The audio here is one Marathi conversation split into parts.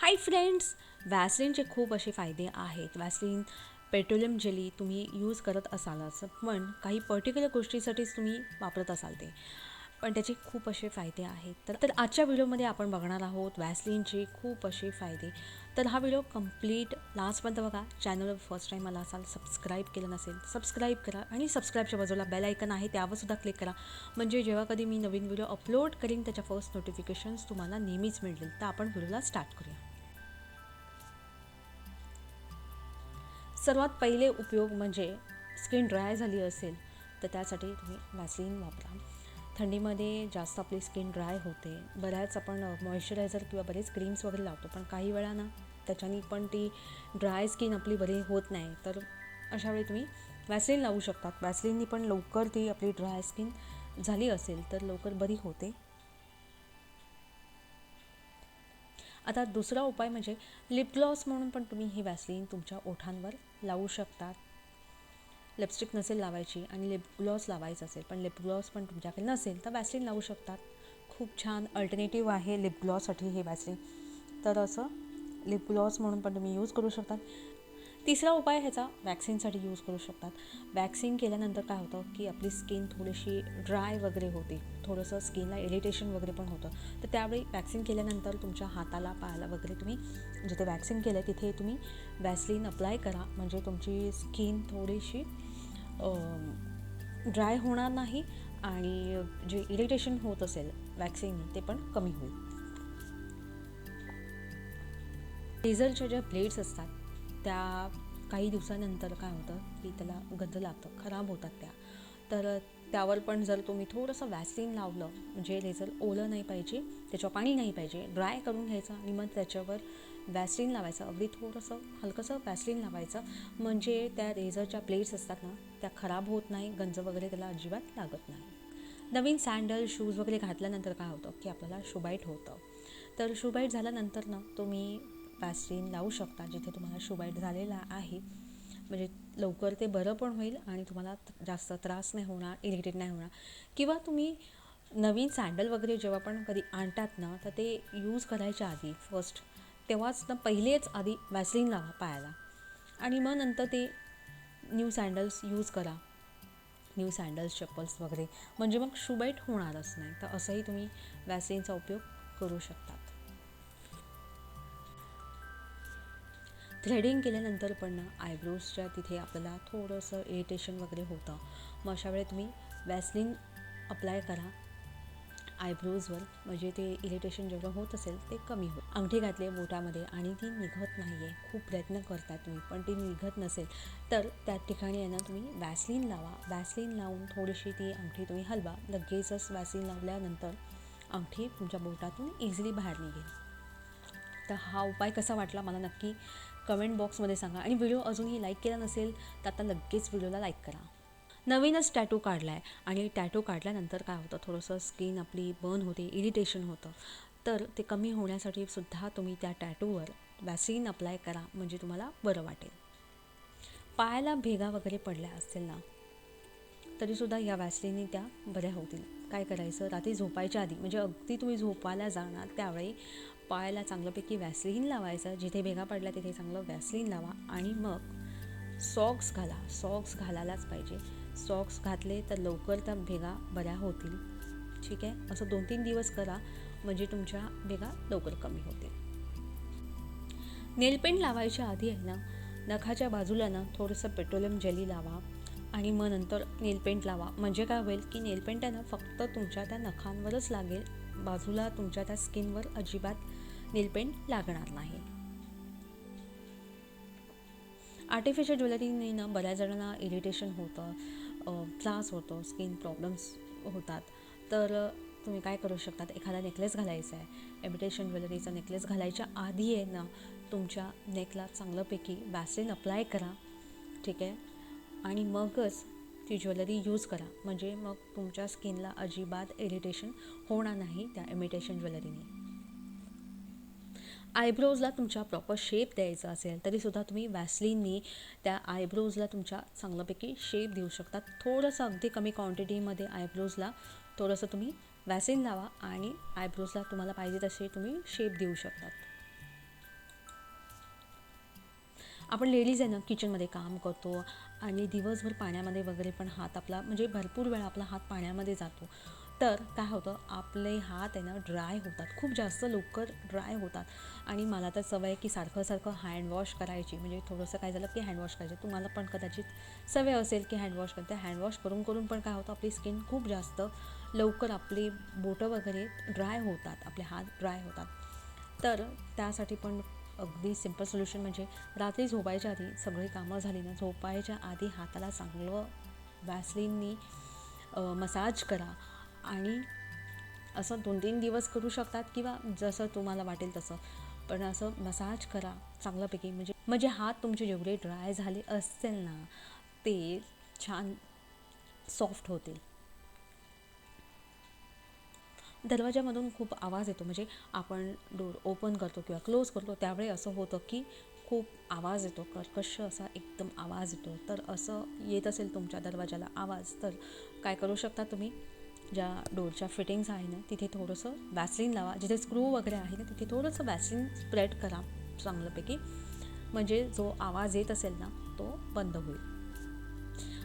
हाय फ्रेंड्स वॅसलिनचे खूप असे फायदे आहेत. वॅसलिन पेट्रोलियम जेली तुम्ही यूज करत असालच पण काही पर्टिक्युलर गोष्टीसाठीच तुम्ही वापरत असाल ते. पण त्याचे खूप असे फायदे आहेत. तर तर आजच्या व्हिडिओमध्ये आपण बघणार आहोत वॅसलिनचे खूप असे फायदे. तर हा व्हिडिओ कंप्लीट लास्टपर्यंत बघा. चॅनलवर फर्स्ट टाईम मला असाल सबस्क्राईब केलं नसेल सबस्क्राईब करा आणि सबस्क्राईबच्या बाजूला बेल आयकन आहे त्यावर सुद्धा क्लिक करा. म्हणजे जेव्हा कधी मी नवीन व्हिडिओ अपलोड करीन त्याच्या फर्स्ट नोटिफिकेशन्स तुम्हाला नेहमीच मिळतील. तर आपण व्हिडिओला स्टार्ट करूया. सर्वात पहिले उपयोग म्हणजे स्किन ड्राय झाली असेल तर त्यासाठी तुम्ही वॅसलिन वापरा. थंडीमध्ये जास्त आपली स्किन ड्राय होते. बऱ्याच आपण मॉइश्चरायझर किंवा बरेच क्रीम्स वगैरे लावतो पण काही वेळा ना त्याच्यानी पण ती ड्राय स्किन आपली बरी होत नाही. तर अशावेळी तुम्ही वॅसलिन लावू शकतात वॅसलिननी पण लवकर ती आपली ड्राय स्किन झाली असेल तर लवकर बरी होते. आता दुसरा उपाय म्हणजे लिपग्लॉस म्हणून पण तुम्ही ही वॅसलिन तुमच्या ओठांवर लावू शकतात लिपस्टिक नसेल लावायची आणि लिपग्लॉस लावायचं असेल पण लिपग्लॉस पण तुमच्याकडे नसेल तर वॅसलिन लावू शकतात खूप छान अल्टरनेटिव्ह आहे लिपग्लॉससाठी हे वॅसलिन तर असं लिपग्लॉस म्हणून पण तुम्ही यूज करू शकतात तिसरा उपाय ह्याचा वॅक्सिनसाठी यूज करू शकतात. वॅक्सिन केल्यानंतर काय होतं की आपली स्किन थोडीशी ड्राय वगैरे होते. थोडंसं स्किनला इरिटेशन वगैरे पण होतं. तर त्यावेळी वॅक्सिन केल्यानंतर तुमच्या हाताला पायाला वगैरे तुम्ही जिथे वॅक्सिन केलं तिथे तुम्ही वॅसलिन अप्लाय करा. म्हणजे तुमची स्किन थोडीशी ड्राय होणार नाही आणि जे इरिटेशन होत असेल वॅक्सिन ते पण कमी होईल. लेझरच्या ज्या ब्लेड्स असतात त्या काही दिवसानंतर काय होतं की त्याला गंध लागतं खराब होतात त्या. तर त्यावर पण जर तुम्ही थोडंसं वॅसलिन लावलं म्हणजे लेझर ओलं नाही पाहिजे त्याच्यावर पाणी नाही पाहिजे ड्राय करून घ्यायचं आणि मग त्याच्यावर वॅसलिन लावायचं. अगदी थोडंसं हलकंसं वॅसलिन लावायचं. म्हणजे त्या रेझरच्या प्लेट्स असतात ना त्या खराब होत नाही गंज वगैरे त्याला अजिबात लागत नाही. नवीन सँडल शूज वगैरे घातल्यानंतर काय होतं की आपल्याला शुबाईट होतं. तर शुबाईट झाल्यानंतर ना तुम्ही वॅसलिन लावू शकता जिथे तुम्हाला शुबाईट झालेला आहे. म्हणजे लवकर ते बरं पण होईल आणि तुम्हाला जास्त त्रास नाही होणार इरिटेट नाही होणार. किंवा तुम्ही नवीन सँडल वगैरे जेव्हा पण कधी आणतात ना तर ते यूज करायच्या आधी फर्स्ट तेव्हाच ना पहिलेच आधी वॅसलिन लावा पायाला. आणि मग नंतर ते न्यू सँडल्स यूज करा. न्यू सँडल्स चप्पल्स वगैरे. म्हणजे मग शुबाईट होणारच नाही. तर असंही तुम्ही वॅसलिनचा उपयोग करू शकता. थ्रेडिंग केल्यानंतर पण ना आयब्रोजच्या तिथे आपल्याला थोडंसं इरिटेशन वगैरे होतं. मग अशा वेळी तुम्ही वॅसलिन अप्लाय करा. आयब्रोजवर म्हणजे ते इरिटेशन जेवढं होत असेल ते कमी होईल. अंगठी घातली बोटामध्ये आणि ती निघत नाही आहे खूप प्रयत्न करता तुम्ही पण ती निघत नसेल. तर त्या ठिकाणी आहे ना तुम्ही वॅसलिन लावा. वॅसलिन लावून थोडीशी ती अंगठी तुम्ही हलवा. लगेचच वॅसलिन लावल्यानंतर अंगठी तुमच्या बोटातून इझिली बाहेर निघेल. तर हा उपाय कसा वाटला? मला नक्की कमेंट बॉक्समध्ये सांगा. आणि व्हिडिओ अजूनही लाईक केला नसेल तर आता लगेच व्हिडिओला लाईक करा. नवीनच टॅटू काढला आहे आणि टॅटू काढल्यानंतर काय होतं? थोडंसं स्किन आपली बर्न होते इरिटेशन होतं. तर ते कमी होण्यासाठी सुद्धा तुम्ही त्या टॅटूवर वॅसिन अप्लाय करा म्हणजे तुम्हाला बरं वाटेल. पायाला भेगा वगैरे पडल्या असतील ना तरीसुद्धा या वॅसलीने त्या बऱ्या होतील. काय करायचं? रात्री झोपायच्या आधी म्हणजे अगदी तुम्ही झोपायला जाणार त्यावेळी पायाला चांगल्यापैकी वॅसलिन लावायचं. जिथे भेगा पडल्या तिथे चांगलं वॅसलिन लावा आणि मग सॉक्स घाला. सॉक्स घालायलाच पाहिजे. सॉक्स घातले तर लवकर त्या भेगा बऱ्या होतील. ठीक आहे? असं दोन तीन दिवस करा. म्हणजे तुमच्या भेगा लवकर कमी होतील. नेलपेंट लावायच्या आधी आहे ना नखाच्या बाजूला ना थोडंसं पेट्रोलियम जेली लावा आणि मग नंतर नेलपेंट लावा. म्हणजे काय होईल की नेलपेंट आहे ना फक्त तुमच्या त्या नखांवरच लागेल. बाजूला तुमच्या त्या स्किनवर अजिबात नेलपेंट लागणार नाही. आर्टिफिशियल ज्वेलरीने ना बऱ्याच जणांना इरिटेशन होतं त्रास होतो स्किन प्रॉब्लेम्स होतात. तर तुम्ही काय करू शकतात? एखादा नेकलेस घालायचा आहे एमिटेशन ज्वेलरीचा नेकलेस घालायच्या आधी आहे ना तुमच्या नेकला चांगल्यापैकी वॅसलिन अप्लाय करा. ठीक आहे? आणि मगच ती ज्वेलरी यूज करा. म्हणजे मग तुमच्या स्किनला अजिबात इरिटेशन होणार नाही त्या इमिटेशन ज्वेलरीने आयब्रोजला तुमच्या प्रॉपर शेप द्यायचा असेल तरीसुद्धा तुम्ही वॅसलिननी त्या आयब्रोजला तुमच्या चांगल्यापैकी शेप देऊ शकता. थोडंसं अगदी कमी क्वांटिटीमध्ये आयब्रोजला थोडंसं तुम्ही वॅसिन लावा आणि आयब्रोजला तुम्हाला पाहिजे तसे तुम्ही शेप देऊ शकतात आपण लेडीज आहे ना किचनमध्ये काम करतो आणि दिवसभर पाण्यामध्ये वगैरे पण हात आपला म्हणजे भरपूर वेळा आपला हात पाण्यामध्ये जातो. तर काय होतं आपले हात आहे ना ड्राय होतात. खूप जास्त लवकर ड्राय होतात. आणि मला तर सवय आहे की सारखं सारखं हँडवॉश करायची. म्हणजे थोडंसं काय झालं की हँडवॉश करायचे. तुम्हाला पण कदाचित सवय असेल की हँडवॉश करते. हँडवॉश करून करून पण काय होतं आपली स्किन खूप जास्त लवकर आपली बोटं वगैरे ड्राय होतात. आपले हात ड्राय होतात. तर त्यासाठी पण अगदी सिंपल सोल्युशन म्हणजे रात्री झोपायच्या आधी सगळी कामं झाली ना झोपायच्या आधी हाताला चांगलं वॅसलिननी मसाज करा. आणि असं दोन तीन दिवस करू शकतात किंवा जसं तुम्हाला वाटेल तसं. पण असं मसाज करा चांगल्यापैकी. म्हणजे म्हणजे हात तुमचे जेवढे ड्राय झाले असतील ना ते छान सॉफ्ट होतील. दरवाजामधून खूप आवाज येतो. म्हणजे आपण डोर ओपन करतो किंवा क्लोज करतो त्यावेळी असं होतं की खूप आवाज येतो. कर्कश असा एकदम आवाज येतो. तर असं येत असेल तुमच्या दरवाजाला आवाज तर काय करू शकता तुम्ही? ज्या डोरच्या फिटिंग्स आहे ना तिथे थोडंसं वॅसलिन लावा. जिथे स्क्रू वगैरे आहे ना तिथे थोडंसं वॅसलिन स्प्रेड करा चांगल्यापैकी. म्हणजे जो आवाज येत असेल ना तो बंद होईल.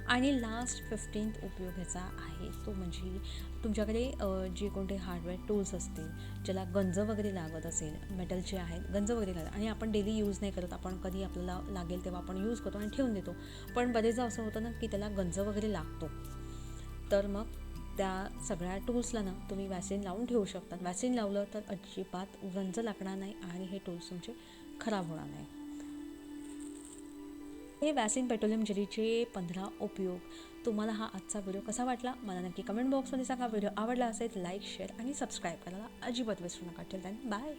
आणि लास्ट फिफ्टीन्थ उपयोग ह्याचा आहे तो म्हणजे तुमच्याकडे जे कोणते हार्डवेअर टूल्स असतील ज्याला गंज वगैरे लागत असेल मेटलचे आहेत गंज वगैरे लागत आणि आपण डेली यूज नाही करत आपण कधी आपल्याला लागेल तेव्हा आपण यूज करतो आणि ठेवून देतो. पण बरेचदा असं होतं ना की त्याला गंज वगैरे लागतो. तर मग त्या सगळ्या टूल्सला ना तुम्ही वॅसिन लावून ठेवू शकता वॅसिन लावलं तर अजिबात गंज लागणार नाही आणि हे टूल्स तुमचे खराब होणार नाही. हे वॅसिन पेट्रोलियम जेलीचे पंधरा उपयोग. तुम्हाला हा आजचा व्हिडिओ कसा वाटला? मला नक्की कमेंट बॉक्समध्ये सांगा. व्हिडिओ आवडला असेल लाईक शेअर आणि सबस्क्राईब करायला अजिबात विसरू नका. Tail bye